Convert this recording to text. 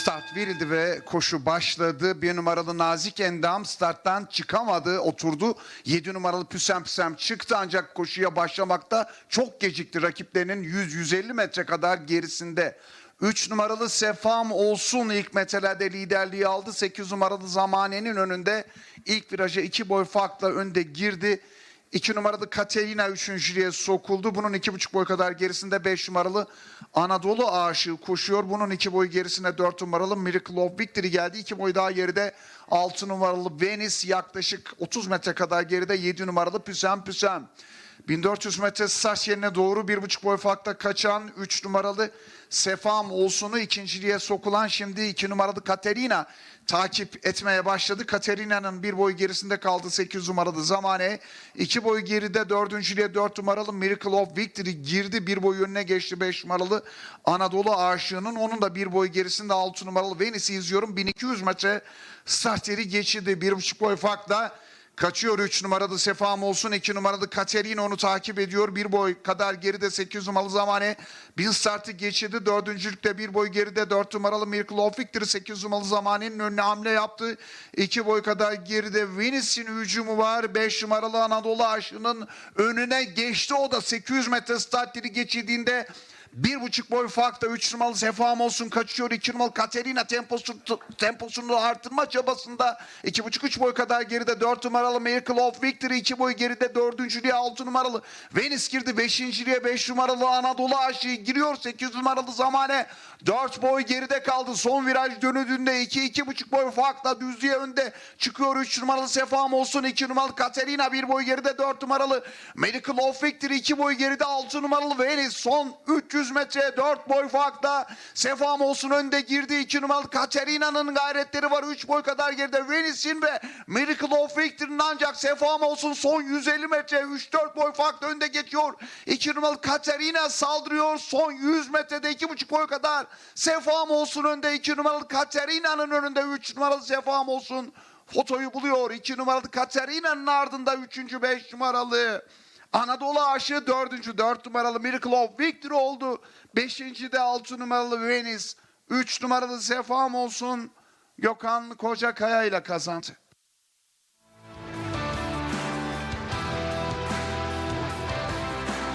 Start verildi ve koşu başladı. Bir numaralı Nazik Endam starttan çıkamadı, oturdu. 7 numaralı Püsem Püsem çıktı ancak koşuya başlamakta çok gecikti. Rakiplerinin 100-150 metre kadar gerisinde. 3 numaralı Sefam olsun ilk metrelerde liderliği aldı. 8 numaralı Zamane'nin önünde ilk viraja 2 boy farkla önde girdi. 2 numaralı Katerina üçüncülüğe sokuldu. Bunun iki buçuk boy kadar gerisinde 5 numaralı Anadolu Aşığı koşuyor. Bunun iki boy gerisinde 4 numaralı Miracle of Victory geldi. 2 boy daha geride 6 numaralı Venice yaklaşık 30 metre kadar geride 7 numaralı Püsem Püsem. 1400 metre saç yerine doğru bir buçuk boy farkla kaçan 3 numaralı Sefam Olsun'u ikinciliğe sokulan şimdi 2 numaralı Katerina takip etmeye başladı. Katerina'nın bir boy gerisinde kaldı 8 numaralı Zamane. 2 boy geride dördüncülüğe 4 numaralı Miracle of Victory girdi. Bir boy önüne geçti 5 numaralı Anadolu Aşığı'nın. Onun da bir boy gerisinde 6 numaralı Venice'i izliyorum. 1200 metre start yeri geçirdi. Bir buçuk boy farkla Kaçıyor 3 numaralı Sefam olsun. 2 numaralı Katerina onu takip ediyor. Bir boy kadar geride 8 numaralı Zamane. Bin startı geçirdi. Dördüncülükte bir boy geride 4 numaralı Miracle of Victory. 8 numaralı Zamane'nin önüne hamle yaptı. 2 boy kadar geride Venice'in hücumu var. 5 numaralı Anadolu Aşı'nın önüne geçti. O da 800 metre startları geçirdiğinde bir buçuk boy farkta 3 numaralı Sefam olsun kaçıyor. 2 numaralı Katerina temposu, temposunu artırma çabasında. iki buçuk üç boy kadar geride 4 numaralı Miracle of Victory. 2 boy geride dördüncülüğe 6 numaralı Venice girdi. Beşinciliğe 5 numaralı Anadolu Aşığı giriyor. 8 numaralı Zamane 4 boy geride kaldı. Son viraj dönüdüğünde 2 iki, buçuk boy farkla düzlüğe önde çıkıyor. 3 numaralı Sefam olsun. 2 numaralı Katerina bir boy geride 4 numaralı Miracle of Victory. 2 boy geride 6 numaralı Venice. Son 300 metre 4 boy farkla Sefam olsun önde girdi. 2 numaralı Katerina'nın gayretleri var. 3 boy kadar geride Venice'in ve Miracle of Victory'nin ancak Sefam olsun son 150 metre 3-4 boy farkla önde geçiyor. 2 numaralı Katerina saldırıyor. Son 100 metrede 2,5 boy kadar Sefam olsun önde. 2 numaralı Katerina'nın önünde 3 numaralı Sefam olsun fotoyu buluyor. 2 numaralı Katerina'nın ardında 3. 5 numaralı Anadolu aşığı dördüncü, dört numaralı Miracle of Victory oldu. Beşinci de altı numaralı Venice. Üç numaralı Sefam olsun. Gökhan Kocakaya ile kazandı.